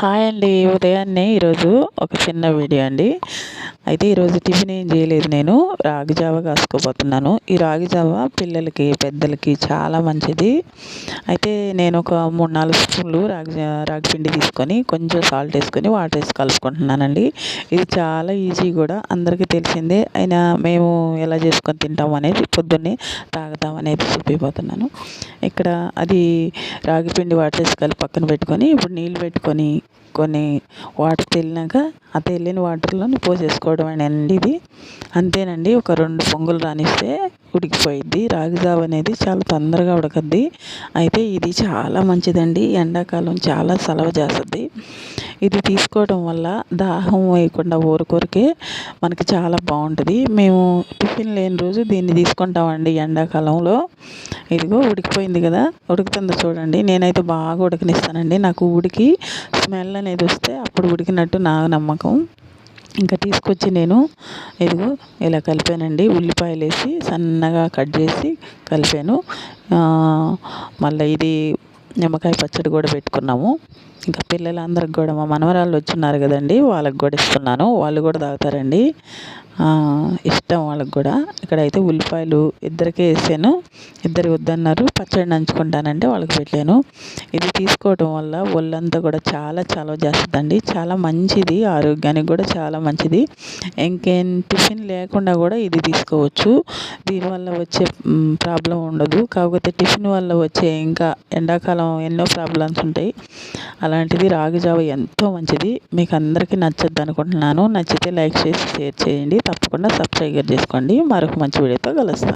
Hi అండి ఉదయాన్నే ఈరోజు ఒక చిన్న వీడియో అండి. అయితే ఈరోజు టిఫిన్ ఏం చేయలేదు నేను రాగి జావ కాసుకోబోతున్నాను. ఈ రాగి జావ పిల్లలకి పెద్దలకి చాలా మంచిది. అయితే నేను ఒక మూడు నాలుగు స్పూన్లు రాగి రాగి పిండి తీసుకొని కొంచెం సాల్ట్ వేసుకొని వాటర్ వేసి కలుపుకుంటున్నానండి. ఇది చాలా ఈజీ కూడా అందరికీ తెలిసిందే. అయినా మేము ఎలా చేసుకొని తింటాం అనేది పొద్దున్నే తాగుతాం అనేది చూపిపోతున్నాను ఇక్కడ అది రాగి పిండి వాటర్ వేసి కలిపి పక్కన పెట్టుకొని ఇప్పుడు నీళ్ళు పెట్టుకొని కొన్ని వాటర్ తెల్లినాక ఆ తెల్లిన వాటర్లోని పోసేసుకోవడం అండి. ఇది. అంతేనండి ఒక రెండు పొంగులు రానిస్తే ఉడికిపోయిద్ది. రాగి జావ అనేది చాలా తొందరగా ఉడకద్ది. అయితే ఇది చాలా మంచిదండి. ఎండాకాలం చాలా సలవ చేస్తుంది ఇది తీసుకోవడం వల్ల దాహం వేయకుండా ఊరుకొరికే మనకి చాలా బాగుంటుంది. మేము టిఫిన్ లేని రోజు దీన్ని తీసుకుంటామండి ఎండాకాలంలో. ఇదిగో ఉడికిపోయింది కదా ఉడుకుతుంది చూడండి. నేనైతే బాగా ఉడకనిస్తానండి. నాకు ఉడికి స్మెల్ అనేది వస్తే అప్పుడు ఉడికినట్టు నా నమ్మకం. ఇంకా తీసుకొచ్చి నేను ఇదిగో ఇలా కలిపానండి. ఉల్లిపాయలు వేసి సన్నగా కట్ చేసి కలిపాను. మళ్ళీ ఇది నిమ్మకాయ పచ్చడి కూడా పెట్టుకున్నాము. ఇంకా పిల్లలందరికి కూడా మా మనవరాళ్ళు వచ్చున్నారు కదండి వాళ్ళకి కూడా ఇస్తున్నాను. వాళ్ళు కూడా తాగుతారండి. ఇష్టం వాళ్ళకి కూడా. ఇక్కడైతే ఉల్లిపాయలు ఇద్దరికే వేసాను. ఇద్దరు వద్దన్నారు. పచ్చడి నంచుకుంటానంటే వాళ్ళకి పెట్టాను. ఇది తీసుకోవడం వల్ల ఒళ్ళంతా కూడా చాలా చాలా చేస్తుందండి. చాలా మంచిది. ఆరోగ్యానికి కూడా చాలా మంచిది. ఇంకేం టిఫిన్ లేకుండా కూడా ఇది తీసుకోవచ్చు. దీనివల్ల వచ్చే ప్రాబ్లం ఉండదు. కాకపోతే టిఫిన్ వల్ల వచ్చే ఇంకా ఎండాకాలం ఎన్నో ప్రాబ్లమ్స్ ఉంటాయి. అలా అలాంటిది రాగి జావ ఎంతో మంచిది. మీకు అందరికీ నచ్చద్దు అనుకుంటున్నాను. నచ్చితే లైక్ చేసి షేర్ చేయండి. తప్పకుండా సబ్స్క్రైబ్ చేసుకోండి. మరొక మంచి వీడియోతో కలుస్తాను